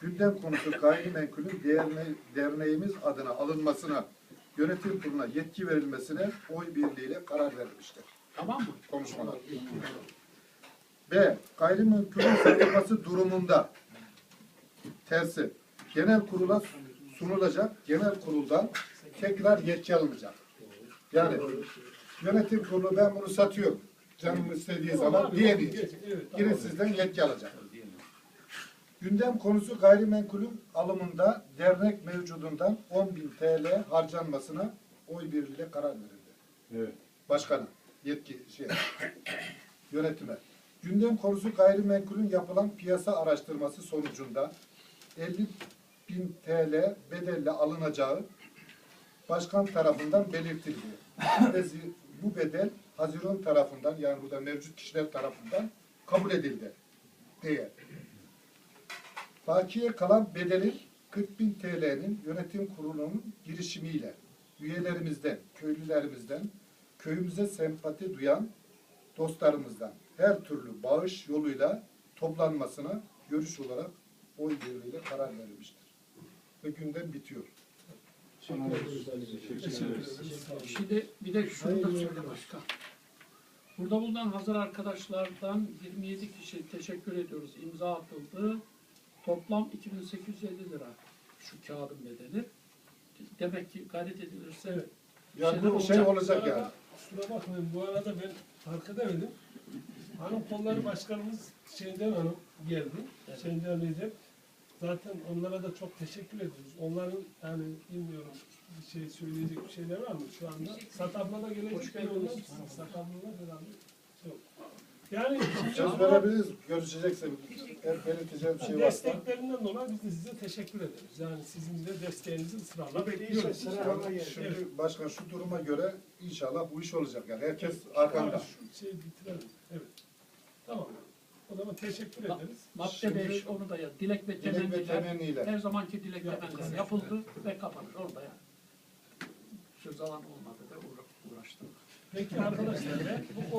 gündem konusu gayrimenkulün değerme, derneğimiz adına alınmasına, yönetim kuruluna yetki verilmesine oy birliğiyle karar verilmiştir. Tamam mı? Konuşmalar. B. Gayrimenkulün satılması durumunda tersi genel kurula sunulacak, genel kuruldan tekrar yetki alınacak. Yani yönetim kurulu ben bunu satıyorum. Canım istediği zaman diyemeyecek. Yine sizden yetki alacak. Gündem konusu gayrimenkulün alımında dernek mevcudundan 10.000 TL harcanmasına oy birliğiyle karar verildi. Evet. Başkanı, yetki şey, yönetime. Gündem konusu gayrimenkulün yapılan piyasa araştırması sonucunda 50 bin TL bedelle alınacağı başkan tarafından belirtildi. Bu bedel Haziran tarafından yani burada mevcut kişiler tarafından kabul edildi diye. Bakiye kalan bedelin 40 bin TL'nin yönetim kurulunun girişimiyle üyelerimizden, köylülerimizden, köyümüze sempati duyan dostlarımızdan her türlü bağış yoluyla toplanmasına görüş olarak oy birliğiyle karar verilmiştir. Ve gündem bitiyor. Şimdi bir de şunu da söyle başkan. Burada bulunan hazır arkadaşlardan 27 kişi teşekkür ediyoruz. İmza atıldı. Toplam 2850 lira şu kağıdın bedeli. Demek ki gayret edilirse Evet. Yani bu şey olacak yani. Kusura bakmayın bu arada ben fark edemedim. Hanım kolları başkanımız Şencan Hanım geldi. Evet. Şencan Recep. Zaten onlara da çok teşekkür ediyoruz. Onların yani bilmiyorum bir şey söyleyecek bir şeyler var mı şu anda? Satabla da Hoş gelecek onlar? Satabla da herhalde yok. Yani Söz verebiliriz. Görüşecekse eğer belirteceğim bir şey varsa. desteklerinden dolayı biz de size teşekkür ederiz. Yani sizin de desteğinizi ısrarla bekliyoruz. Şimdi başkan şu duruma göre inşallah bu iş olacak yani. Herkes Yani arkanda. şu şeyi bitirelim. Evet. Tamam. O zaman teşekkür ederiz. madde Şimdi- 5 onu da ya. Dilek ve Dilek ve temenniler. Her zamanki dilek Yapıldı. temenniler yapıldı ve kapanır orada yani. Söz alan olmadı ve uğra- uğraştık. Peki arkadaşlar bu